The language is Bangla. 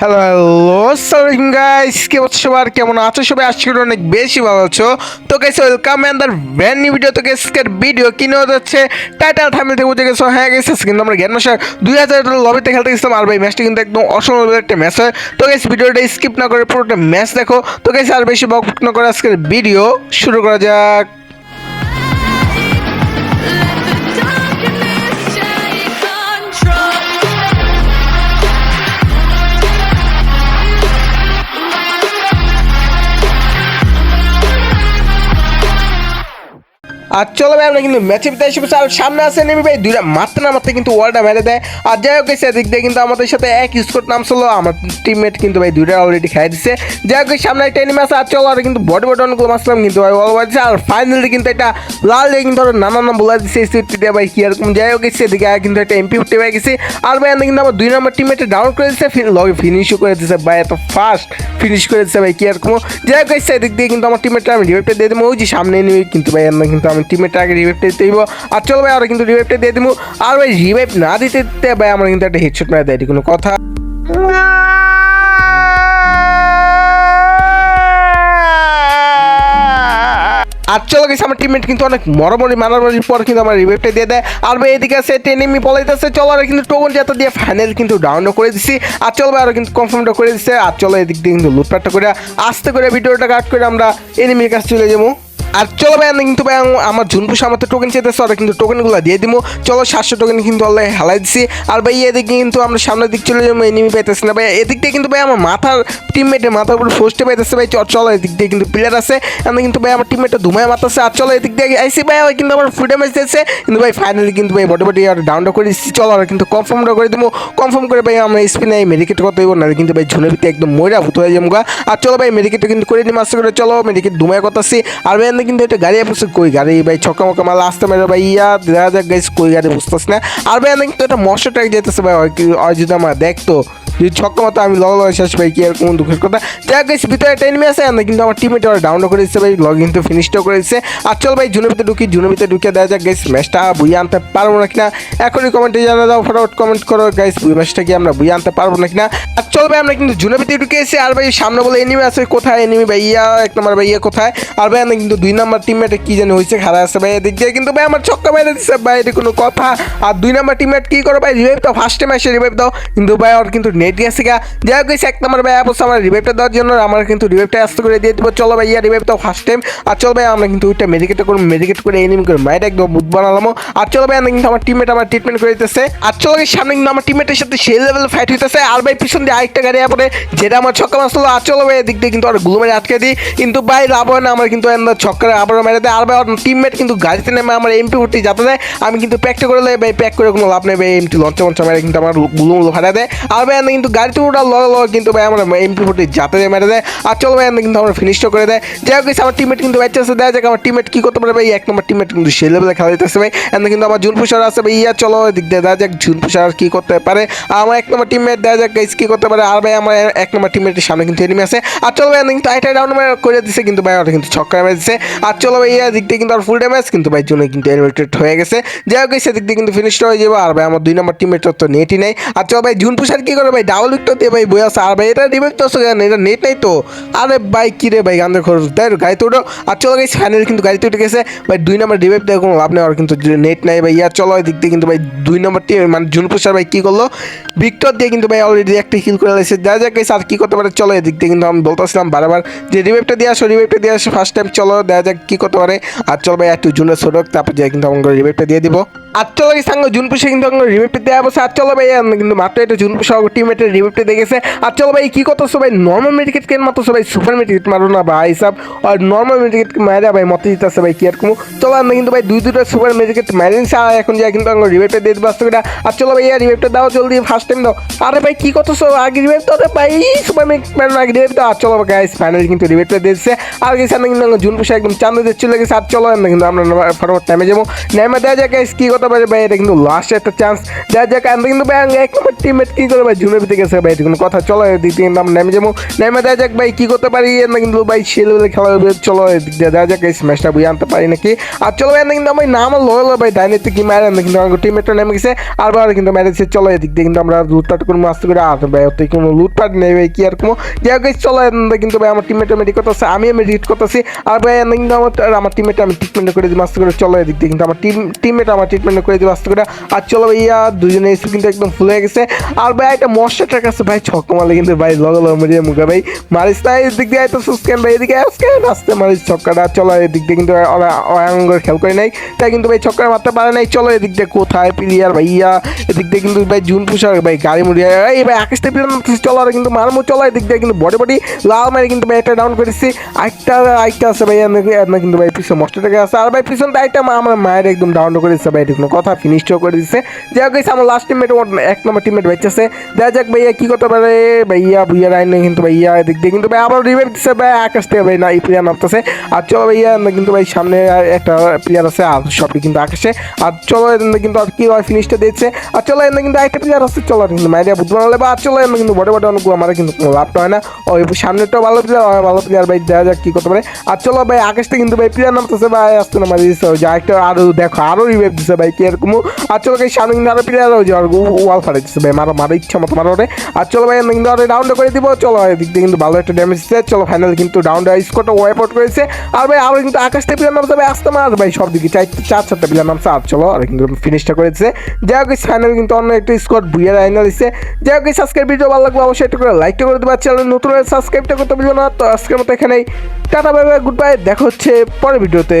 হ্যালো সালাম গাইস কে বলছো সবার? কেমন আছো সবাই? আজকে অনেক বেশি ভালো আছো। তো guys welcome and the brand new video তো গাইস আজকের ভিডিও কি নিয়ে যাচ্ছে টাইটেল থামিল থেকে বুঝে গেছো হ্যাঁ আজকে কিন্তু আমরা জ্ঞান মাসার দুই হাজার লবিতে খেলতে গেছিলাম। আর ভাই ম্যাচটা কিন্তু একদম অসম্ভব একটা ম্যাচ হয়। তো গাইস ভিডিওটা স্কিপ না করে পুরোটা ম্যাচ দেখো। তো গাইস আর বেশি বক না করে আজকের ভিডিও শুরু করা যাক। আর চলো ভাই, আমরা কিন্তু ম্যাচে এসে পড়ছি। আর সামনে আছে নেমি ভাই, দুইটা মারতে না মারতে কিন্তু ওয়ার্ডটা মেরে দেয়। আর যাই হোক, এসে দিক দিয়ে কিন্তু আমাদের সাথে এক স্কোর নাম ছিল আমার টিমমেট কিন্তু ভাই দুইটা অলরেডি খাই দিচ্ছে যাই হোক সামনে একটা এনিমি আছে। আর চলো, আর কিন্তু বডি বডি অনেকগুলো মাসলাম কিন্তু ভাই অল বাজছে আর ফাইনালি কিন্তু এটা লাল দিয়ে কিন্তু নানা নাম বলে দিচ্ছে এই সিটটি দিয়ে ভাই, কি এরকম যাই হোক, এসে দিকে কিন্তু একটা এমপি উঠতে পেয়ে গেছি। আর ভাই কিন্তু আমার দুই নম্বর টিমমেটে ডাউন করে দিচ্ছে লগে ফিনিশও করে দিচ্ছে ভাই, এত ফাস্ট ফিনিশ করে দিচ্ছে ভাই, কি এরকম যাই হোক, এসে দিক দিয়ে কিন্তু আমার টিমমেটটা আমি রিভাইভটা দিয়ে দেবো। ওই যে সামনে নিয়ে কিন্তু ভাই কিন্তু আমি টিমমেটটা আগে রিভাইভটা দিতে দিব আর চলো ভাই আমরা কিন্তু রিভাইভটা দিয়ে দিব আর ভাই রিভাইভ না দিতে দিতে ভাই, আমরা কিন্তু একটা হেডশট মেরে দেয় কোনো কথা। আর গেছে আমার টিমমেট কিন্তু অনেক মরামরি মারামারির পর কিন্তু আমার রিভাইভটা দিয়ে দেয়। আর ভাই, এদিকে আছে টেনিমি পলাইতেছে চলো, আর কিন্তু টোকন যাতে দিয়ে ফাইনাল কিন্তু ডাউনও করে দিছি। আর চলো ভাই, আর কিন্তু কনফার্মটা করে দিচ্ছে আর চলো, এদিক দিয়ে কিন্তু লুটপাটটা করে আস্তে করে ভিডিওটা কাট করে আমরা এনিমির কাছে চলে যাব। আর চলো ভাই কিন্তু ভাই, আম- আমার ঝুনপুষ আমার তো টোকেন চেতেছে ওরা কিন্তু টোকেনগুলো দিয়ে দিব চলো, সাতশো টোকেন কিন্তু অলরেডি হেলাই দিছি। আর ভাই, এদিকে কিন্তু আমরা সামনের দিক চলে যাব এনিমি পাইতেছি না ভাই। এদিক দিয়ে কিন্তু ভাই, আমার মাথার টিমমেটের মাথার উপরে ফোস্টে পাইতেছে ভাই। চলো এদিক দিয়ে কিন্তু প্লেয়ার আছে। আমি কিন্তু ভাই, আমার টিমমেটটা ধুমায় মারতেছে। আর চলো এদিক দিয়ে আইসি ভাই ওই কিন্তু আমার ফুল ড্যামেজ দিয়েছে কিন্তু ভাই ফাইনালি কিন্তু ভাই বটে বডি আর ডাউনটা করে দিচ্ছি চলো, আর কিন্তু কনফার্মটা করে দেবো কনফার্ম করে ভাই, আমরা স্পিনে মেডিকেট করতে হইব না কিন্তু ভাই, ঝুনের ভিতরে একদম ময়রা ভূত হয়ে যাব। আর চলো ভাই মেডিকেটটা কিন্তু করে দিই মাস্টার করে। চলো মেডিকেট ধুমায় করতেছি। আর ভাই কিন্তু একটা গাড়ি আপনি কই গাড়ি? ভাই ছক্কা মক্কা মালা আসতে মেরে ভাই, ইয়া, দেখা যাক গাইস কই গাড়ি বুঝতেছি না? আর ভাই কিন্তু একটা মশা ট্রাক যেতেছে ভাই যদি আমার দেখতো যদি ছক্কা মতো আমি লগ লগে শেষ, ভাই, কি আর কোন দুঃখের কথা? যাই হোক ভিতরে একটা এনিমি আছে, আমরা কিন্তু আমার টিমমেট ওরা ডাউনলোড করে দিচ্ছে, ভাই লগ কিন্তু ফিনিশটাও করে দিচ্ছে। আর চল ভাই, জুনের ভিতরে ঢুকি, জুনের ভিতরে ঢুকে দেওয়া যাক গাইস ম্যাচটা বুঝে আনতে পারব না? কিনা এখনই কমেন্টে জানা দাও, ফটাফট কমেন্ট করো গাইস ম্যাচটা কি আমরা বুঝে আনতে পারব না? কিনা আর চল ভাই, আমরা কিন্তু জুনের ভিতরে ঢুকে এসে আর ভাই, সামনে বলে এনিমি আছে, কোথায় এনিমি ভাই? ইয়া, এক নম্বর ভাই, ইয়া কোথায়? আর ভাই, আমরা কিন্তু দুই নম্বর টিমমেটে কি জানি হয়েছে, খারাপ আছে, ভাই, এদিক দিয়ে কিন্তু ভাই, আমার ছক্কা মেরে দিচ্ছে, ভাই, এটা কোনো কথা। আর দুই নম্বর টিমমেট কি করো, ভাই রিভাইভ দাও ফার্স্ট টাইম এসে রিভাইভ দাও। কিন্তু ভাই, ওর কিন্তু নেট গেছে গা। যাই হোক এক নম্বর ভাই অবশ্য আমার রিভাইভটা দেওয়ার জন্য আমার কিন্তু রিভাইভটা আসতে করে দিয়ে দিব। চলো ভাই ইয়া রিভাইভ দাও ফার্স্ট টাইম আর চলো ভাই আমরা কিন্তু ওইটা মেডিকেট করব মেডিকেট করে এনিমি করে মাইট একদম বুধ বানালাম। আর চলো ভাই আমরা কিন্তু আমার টিমমেট আমার ট্রিটমেন্ট করে দিতেছে। আর চলো guys, সামনে কিন্তু আমার টিমমেটের সাথে সেই লেভেল ফাইট হইতেছে। আর ভাই পিছন দিয়ে আরেকটা গাড়ি পরে যেটা আমার ছক্কা মারছিল। আর চলো ভাই এদিক দিয়ে কিন্তু আরগুলো মেরে আটকে দিই। কিন্তু ভাই লাভ হয় না আমার কিন্তু ছক্কা আবারও মেরে দেয়। আর ভাই টিমমেট কিন্তু গাড়িতে নেমে আমার এমপি ফুটি যাতে দেয়। আমি কিন্তু প্যাকটা করে ভাই প্যাক করে কোনো লাভ নেই ভাই এমটি লঞ্চ মঞ্চ মেরে কিন্তু আমারগুলো ফাটা দেয়। আর ভাই কিন্তু গাড়িতে ওটা লগে লগে কিন্তু ভাই আমার এমপি যাতে দিয়ে মেরে দেয়। আর চলো ভাই কিন্তু আমার ফিনিশটা করে দেয়। যাই হোক আমার টিমমেট কিন্তু ব্যাচ আছে। দেয় যাক আমার টিমমেট কি করতে পারে ভাই। এক নম্বর টিমমেট কিন্তু সেই লেভেলে খেলা দিতেছে ভাই। এমনি কিন্তু আমার জুন পুষার আছে ভাই। ইয়া, চলো এদিক দিয়ে দেখা যাক জুন পুষার কি করতে পারে। আমার এক নম্বর টিমমেট দেখা যাক গাইস কি করতে পারে। আর ভাই, আমার এক নম্বর টিমমেটের সামনে কিন্তু এনিমি আছে। আর চলো ভাই, কিন্তু আইটা ডাউন করে দিছে। কিন্তু ভাই, ওটা কিন্তু ছক্কা মেরে দিছে। আর চলো ভাই, ইয়া দিক দিয়ে কিন্তু আর ফুল ড্যামেজ কিন্তু ভাই জন্য কিন্তু এলিমিনেটেড হয়ে গেছে। যাই হোক সেদিক দিয়ে কিন্তু ফিনিশটা হয়ে যাবে। আর ভাই, আমার দুই নম্বর টিমমেটের তো নেটই নেই। আর চলো ভাই, জুন পুষার কি করে ভাই? ডাবল উইকটা দিয়ে ভাই বই আছে। আর ভাই এটা রিভাইভ তো কেন? এটা নেট নেই তো। আরে ভাই, কি রে ভাই গান্ধের খরচ। দেয় গাড়িতে উঠো। আর চলো গাইস ফাইনাল কিন্তু গাড়িতে উঠে গেছে। ভাই, দুই নম্বর রিভাইভ দেয় কোনো লাভ নেই আর কিন্তু নেট নাই ভাই। ইয়ার চলো দিক দিয়ে কিন্তু ভাই, দুই নম্বর টিম মানে জুন পুষার ভাই কি করল? ভিক্টর দিয়ে কিন্তু ভাই অলরেডি একটা কিল করে লাগছে দেখা যাক গাইস আর কি করতে পারে, চলো এদিক দিয়ে কিন্তু আমি বলতেছিলাম বারবার। যে রিভাইভটা দিয়ে আসো রিভাইভটা দিয়ে আসো ফার্স্ট টাইম চলো, দেখা যাক কি করতে পারে। আর চলো ভাই, একটু জুনের ছোট তারপর যাই কিন্তু আমাকে রিভাইভটা দিয়ে দিব। সাঙ্গ জুন পুষে কিন্তু আমাকে রিভাইভটা দেওয়া বসে আর চলো ভাই কিন্তু মাত্র একটা জুন পুষা টিমেটের রিভাইভটা দেখেছে আর চলো ভাই কি করতেছো সবাই? নর্মাল মেডিকেট কেন মাত্র সবাই? সুপার মেডিকেট মারো না ভাই সব। আর নর্মাল মেডিকেট মারা ভাই, মতে দিতেছে ভাই কি আর কোনো চলো আমরা কিন্তু ভাই দুই দুটো সুপার মেডিকেট মারি আর এখন যাই কিন্তু আমাকে রিভাইভটা দিয়ে দিবো। আস্তে আর চলো ভাই রিভাইভটা দাও, জলদি ফার্স্ট টাইম দাও। আরে ভাই, কি করতেছো আগে রিভাইভ দাও রে ভাই সুপার মেডিকেট মারো, আগে রিভাইভ দাও আর চলো গাইস ফাইনালি কিন্তু রিভাইভটা দিয়েছে। আর গেছে আমরা কিন্তু জুন পুষে একদম চান্দে চলে গেছে। আর চলো আমরা কিন্তু আমরা ফটোফট টাইমে যাব। নেমে দেওয়া যায় গাইস কি কথা হতে পারে ভাই, এটা কিন্তু লাস্ট একটা চান্স যা যাক আমরা কিন্তু ভাই এক নম্বর টিমমেট কি করে ভাই, জুনের ভিতরে গেছে ভাই, এটা কোনো কথা, চলো দিয়ে কিন্তু নেমে যাব। নেমে দেওয়া যাক ভাই, কি করতে পারি না কিন্তু ভাই সে লেভেলে খেলা চলো দেওয়া যাক, এই স্ম্যাশটা বুঝে আনতে পারি নাকি? আর চলো ভাই কিন্তু আমার নাম লোলো ভাই ডাইনেতে কি মারে আমরা কিন্তু আমার টিমমেটটা নেমে গেছে। আর ভাই, কিন্তু মেরেছে চলো এদিক দিয়ে কিন্তু আমরা লুটপাট করে মাস্ত করে। আর ভাই ওতে কোনো লুটপাট নেই ভাই, কি আর কোনো যাই হোক চলো, আমরা কিন্তু ভাই, আমার টিমমেট মেডি করতেছে আমি আমি রিড করতেছি। আর ভাই কিন্তু আমার আমার টিমমেট আমি ট্রিটমেন্ট করে দিই, মাস্ত করে। চলো এদিক দিয়ে কিন্তু আমার টিম টিমমেট আমার ট্রিটমেন্ট করে দিই মাস্ত করে। আর চলো ভাইয়া, দুজনে এসে কিন্তু একদম ফুলে গেছে। আর ভাই, একটা মশাটার কাছে ভাই, ছক্কা মারলে কিন্তু ভাই লগে লগে মরিয়ে মুখে ভাই। মারিস না এদিক দিয়ে তো সুস্কেন ভাই, এদিকে আসকেন আসতে মারিস ছক্কাটা। চলো এদিক দিয়ে কিন্তু অয়াঙ্গর খেয়াল করে নাই। তাই কিন্তু ভাই ছক্কা মারতে পারে নাই। চলো এদিক দিয়ে কোথায় প্লেয়ার ভাইয়া? এদিক দিয়ে কিন্তু ভাই জুন পুষার ভাই গাড়ি মুড়িয়ে এই ভাই, আকাশ থেকে প্লেয়ার চলো, আর কিন্তু মারমু, চলো এদিক দিয়ে কিন্তু বডি বডি লাল মারি কিন্তু ভাই, একটা ডাউন করেছি। আরেকটা আরেকটা আছে ভাই আপনার কিন্তু ভাই পিছনে মস্টটাকে আছে। আর ভাই পিছন আরেকটা আমার মায়ের একদম ডাউন করেছে ভাই এটা কোনো কথা ফিনিশও করে দিচ্ছে যাই হোক আমার লাস্ট টিমমেট এক নম্বর টিমমেট বেঁচেছে। দেখা যাক ভাইয়া কি করতে পারে। ভাইয়া, ভুইয়া রাইন কিন্তু ভাইয়া এদিক দিয়ে। কিন্তু ভাই আবার রিভাইভ দিচ্ছে ভাই, আকাশ থেকে ভাই, না, এই প্লেয়ার নামতেছে। আর চলো ভাইয়া কিন্তু ভাই সামনে একটা প্লেয়ার আছে, আর সবই কিন্তু আকাশে। আর চলো কিন্তু আর কি হয় ফিনিশটা দিচ্ছে আর চলো এখানে কিন্তু আরেকটা প্লেয়ার আছে, চলো কিন্তু মাইরিয়া বুধ বানালে বা, আর চলো এখানে কিন্তু বড় বড় অনেকগুলো আমার কিন্তু কোনো লাভটা হয় না। ওই সামনেটাও ভালো প্লেয়ার হয় ভালো প্লেয়ার ভাই, দেখা যাক কি করতে পারে। আর চলো, ভাই আকাশ থেকে কিন্তু, ভাই প্লেয়ার নামতেছে, ভাই, আসতে না মারি দিচ্ছে যে আরেকটা আরও, দেখো, আরও রিভাইভ দিচ্ছে ভাই আর চলো ভাই সামনে কিন্তু আরও প্লেয়ার ওয়াল ফাটাই দিচ্ছে ভাই, মারো মারো, ইচ্ছা মতো মারো রে আর চলো ভাই কিন্তু আরও ডাউনটা করে দিব, চলো এদিক দিয়ে কিন্তু ভালো একটা ড্যামেজ দিচ্ছে, চলো ফাইনাল কিন্তু ডাউনটা স্কোরটা ওয়াইপ আউট করেছে। আর ভাই, আরও কিন্তু আকাশ থেকে প্লেয়ার নামছে, ভাই, আসতে মার, ভাই, সব দিকে চার চার চারটা প্লেয়ার নামছে, আর চলো, আর কিন্তু ফিনিশটা করেছে। যাই হোক ফাইনাল কিন্তু অন্য একটা স্কোর বুইয়ার আইনাল দিচ্ছে যাই হোক সাবস্ক্রাইব ভিডিও ভালো লাগবে অবশ্যই একটু করে লাইকটা করে দেবার চ্যানেল নতুন সাবস্ক্রাইবটা করতে ভুলবে না। তো আজকের মতো এখানেই, tata bye bye goodbye দেখা হচ্ছে পরের ভিডিওতে